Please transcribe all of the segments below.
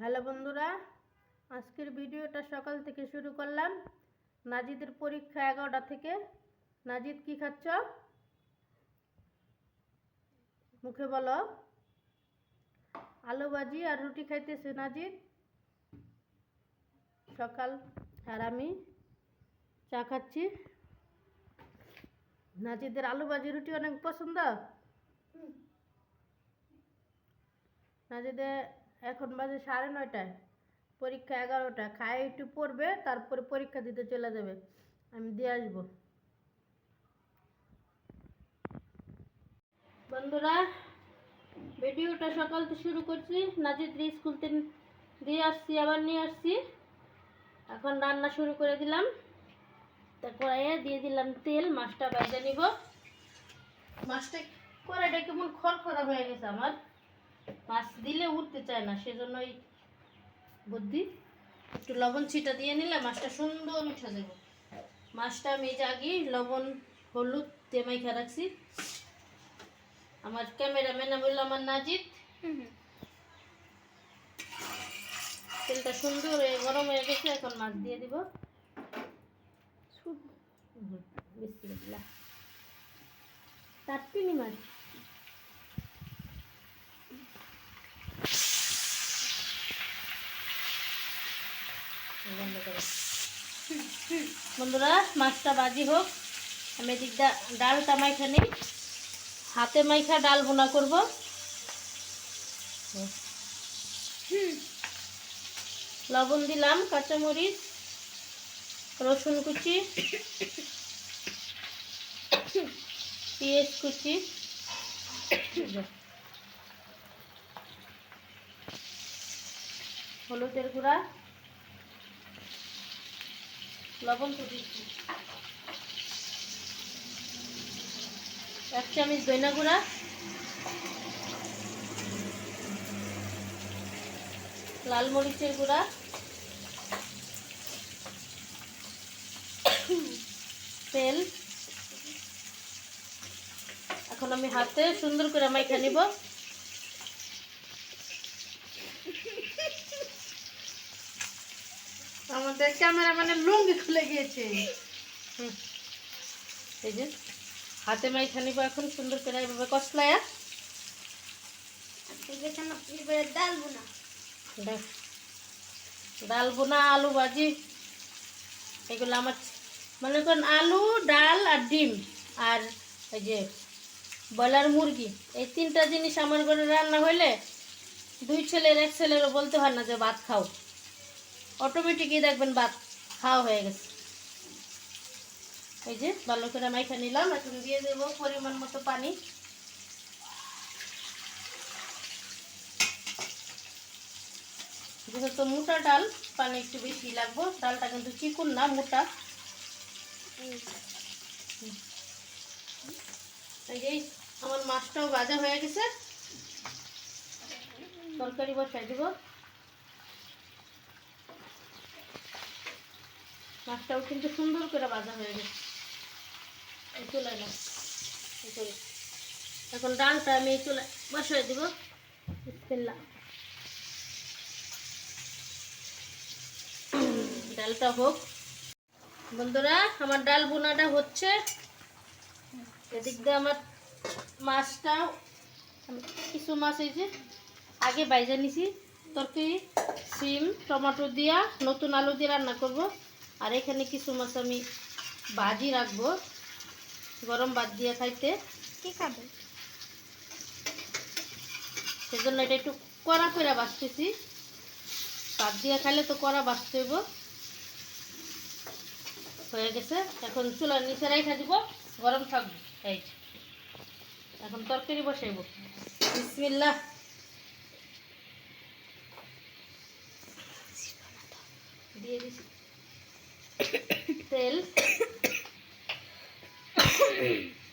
Hello বন্ধুরা, আজকের ভিডিওটা সকাল থেকে শুরু করলাম। নাজিদের পরীক্ষা এগারোটা থেকে। নাজিদ, কি খাচ্ছ? মুখে বলো। আলু ভাজি আর রুটি খাইতেছে নাজিদ। সকাল আর আমি চা খাচ্ছি। নাজিদের আলু ভাজি, রুটি অনেক পছন্দ? নাজিদে এখন বাজে সাড়ে নয়টায়। পরীক্ষা এগারোটা। খায় একটু পড়বে, তারপরে পরীক্ষা দিতে চলে যাবে। আমি দিয়ে আসব। বন্ধুরা, ভিডিওটা সকাল থেকে শুরু করছি। নাজিদ স্কুল থেকে দিয়ে আসছি, আবার নিয়ে আসছি। এখন রান্না শুরু করে দিলাম। তারপরে দিয়ে দিলাম তেল, মাছটা বাইজে নিব। মাছটা কড়াইটা কেমন খড়খড়া হয়ে গেছে আমার। মাছ দিলে উঠতে চায় না সেজন্যই বুদ্ধি একটু লবণ ছিটা দিয়ে নিলে মাছটা সুন্দর উঠে যাবে। মাছটা আমি যে আগে লবণ হলুদ দিয়ে মাইখা রাখছি। আমার ক্যামেরাম্যান বলল আমার নাজিদ। তেলটা সুন্দর হয়ে গরম হয়ে গেছে এখন মাছ দিয়ে দিব। বিসমিল্লাহ। টাটকিনি মাছ? বন্ধুরা, মাছটা বাজি হোক। আমি এদিক ডালটা মাইখা নিই। হাতে মাইখা ডাল বোনা করব। লবণ দিলাম, কাঁচামরিচ, রসুন কুচি, পেঁয়াজ কুচি। হলুদের গুঁড়া। লবণ তো দিচ্ছি। এক চামচ দইনা গুঁড়া। লাল মরিচের গুঁড়া। তেল। এখন আমি হাতে সুন্দর করে মাইখা নিব। আমাদের ক্যামেরা মানে লুঙ্গি খুলে গিয়েছে। এই যে হাতে মাইখা নিব এখন সুন্দর করে বোনা দেখ ডাল বোনা আলু ভাজি এগুলো আমার মনে করেন আলু ডাল আর ডিম আর এই যে ব্রয়লার মুরগি। এই তিনটা জিনিস আমার ঘরে রান্না হইলে দুই ছেলের এক ছেলেরও বলতে হয় না যে ভাত খাও। অটোমেটিকই দেখবেন ভাত খাওয়া হয়ে গেছে। এই যে, ভালো করে মাইখা নিলাম, এখন দিয়ে দেবো পরিমাণ মতো পানি। যেহেতু মোটা ডাল, পানি একটু বেশি লাগবো, ডালটা কিন্তু চিকুন না, মোটা। এই আমার মাছটাও ভাজা হয়ে গেছে। তরকারি বসাই দিব। মাছটাও কিন্তু সুন্দর করে ভাজা হয়ে গেছে। এই চুলায় না এখন ডালটা আমি এই চুলায় বসাই দিব। ডালটা হোক। বন্ধুরা, আমার ডাল বোনাটা হচ্ছে। এদিক দিয়ে আমার মাছটা আমি কিছু মাছ এই যে আগে বাইজে নিছি। তরকারি, সিম, টমেটো দিয়া নতুন আলু দিয়ে রান্না করব। আর এখানে কিছু মাছ আমি ভাজি রাখব। গরম ভাত দিয়ে খাইতে। কি খাবে? সেজন্য এটা একটু কড়া করে বাঁচতেছি ভাত দিয়ে খাইলে তো কড়া বাছতে হইব। হয়ে গেছে। এখন চুলার নিচে রেখে দিব। গরম থাকবে। এই এখন তরকারি বসাইব। বিসমিল্লাহ। দিয়ে দিছি। তেল।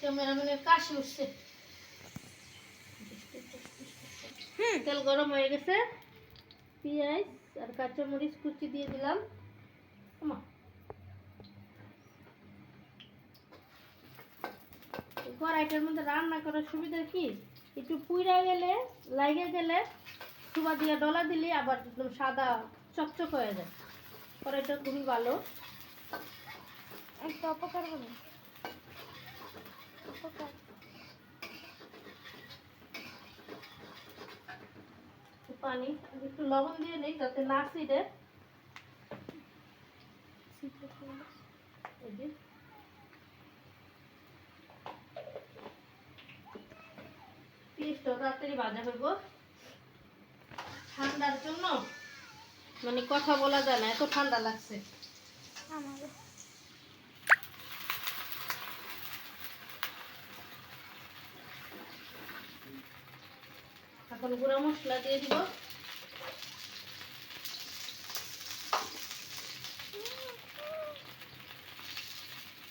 ক্যামেরাম্যানের কাশি উঠছে। তেল গরম হয়ে গেছে। পেঁয়াজ আর কাঁচামরিচ কুচি দিয়ে দিলাম। কড়াইটার মধ্যে রান্না করার সুবিধা কি? একটু পুইরা গেলে লাগে গেলে থুবা দিয়ে ডলা দিলে আবার একদম সাদা চকচক হয়ে যায়। কড়াইটা খুবই ভালো। একটা অপকার অপকার। পানি, একটু লবণ দিয়ে নেই, যাতে না যে। পেঁয়াজটা তাড়াতাড়ি ভাজা হইব ঠান্ডার জন্য মানে কথা বলা যায় না, এত ঠান্ডা লাগছে। আমারও। এখন গুঁড়া মশলা দিয়ে দিব।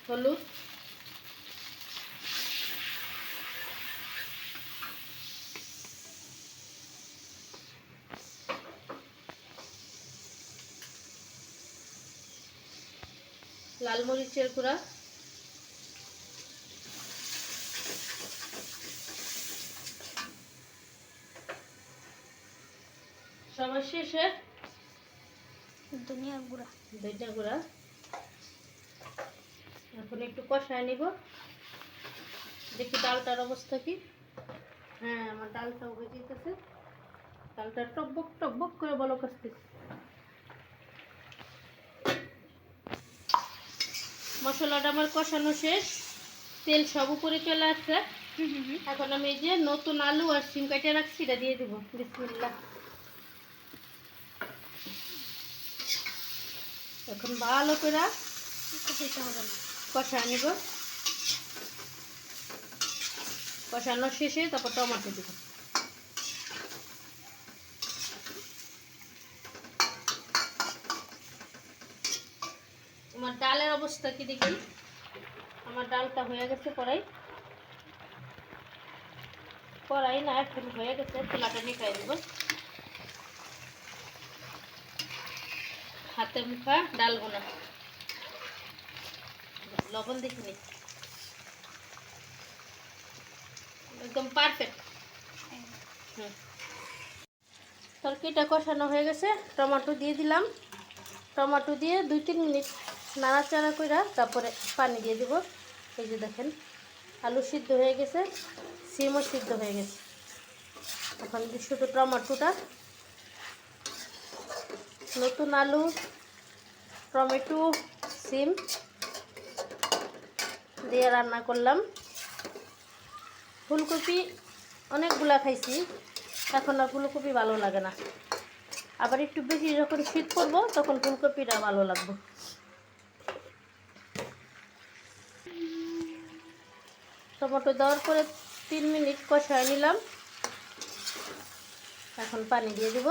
হলুদ। লাল মরিচের গুঁড়া। শেষে দুনিয়ার গুড়া। দুইটা গুঁড়া। এখন একটু কষায় নিব। দেখি ডালটার অবস্থা কি। হ্যাঁ আমার ডালটা হয়ে যেতেছে ডালটা টকবক টকবক করে বলো কাছতেছে মশলাটা আমার কষানো শেষ। তেল সব উপরে চলে আসছে। এখন আমি এই যে নতুন আলু আর সিম কাটে রাখছি এটা দিয়ে দিব। বিসমিল্লাহ। এখন ভালো করে কষা নিব। কষানো শেষে তারপর টমেটো দিব। আমার ডালের অবস্থা কি দেখি? আমার ডালটা হয়ে গেছে কড়াই। কড়াই না এখন হয়ে গেছে তোলাটা নিকাই দিব হাতে মুখা ডাল বোনা। লবণ দেখিনি একদম পারফেক্ট হুম। তরকারিটা কষানো হয়ে গেছে। টমেটো দিয়ে দিলাম। টমেটো দিয়ে দুই তিন মিনিট নাড়াচাড়া করে তারপরে পানি দিয়ে দিব। এই যে দেখেন, আলু সিদ্ধ হয়ে গেছে, সিমও সিদ্ধ হয়ে গেছে। এখন শুধু টমেটোটা নতুন আলু, টমেটো, সিম দিয়ে রান্না করলাম। ফুলকপি অনেকগুলা খাইছি, এখন আর ফুলকপি ভালো লাগে না। আবার একটু বেশি যখন শীত করব তখন ফুলকপিটা ভালো লাগবে। টমেটো দেওয়ার পরে তিন মিনিট কষায় নিলাম। এখন পানি দিয়ে দিব।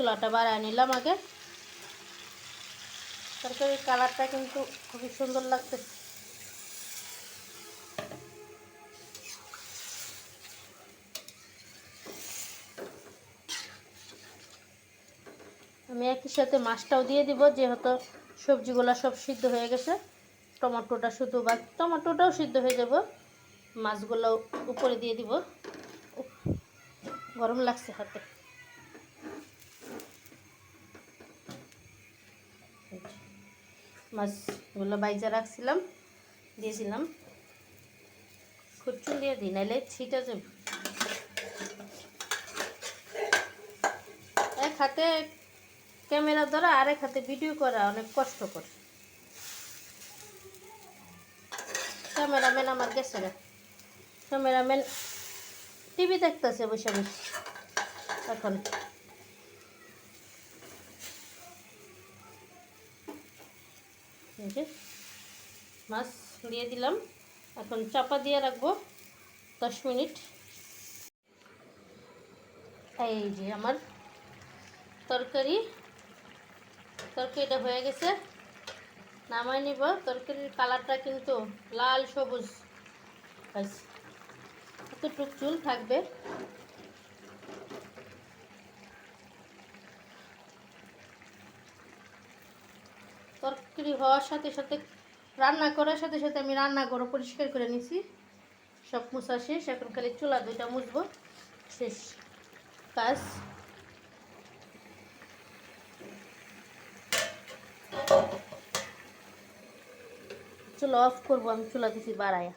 চুলাটা বাড়ায় নিলাম আগে। তরকারির কালারটা কিন্তু খুবই সুন্দর লাগছে। আমি একই সাথে মাছটাও দিয়ে দিব, যেহেতু সবজিগুলো সব সিদ্ধ হয়ে গেছে। টমেটোটা শুধু বা, টমেটোটাও সিদ্ধ হয়ে যাব। মাছগুলো উপরে দিয়ে দিব। গরম লাগছে হাতে। মাছগুলো বাইজা রাখছিলাম, দিয়েছিলাম। খুচুন দিয়ে দিই, নাইলে ছিটা যাবে। এক হাতে ক্যামেরা ধরা, আরেক হাতে ভিডিও করা, অনেক কষ্ট কষ্টকর ক্যামেরাম্যান আমার গেছে না ক্যামেরাম্যান টিভি দেখতেছে বসে বসে, এখন। যে মাছ দিয়ে দিলাম। এখন চাপা দিয়ে রাখব দশ মিনিট। এই যে আমার তরকারি। তরকারিটা হয়ে গেছে। নামাই নিব। তরকারির কালারটা কিন্তু লাল সবুজ। এতটুক চুল থাকবে। হওয়ার সাথে সাথে, রান্না করার সাথে সাথে আমি রান্নাঘরও পরিষ্কার করে নিছি। সব মোছা শেষ, এখন খালি চুলা দুইটা মুছবো। শেষ কাজ। চুলা অফ করব, আমি চুলা দিছি বাড়ায়।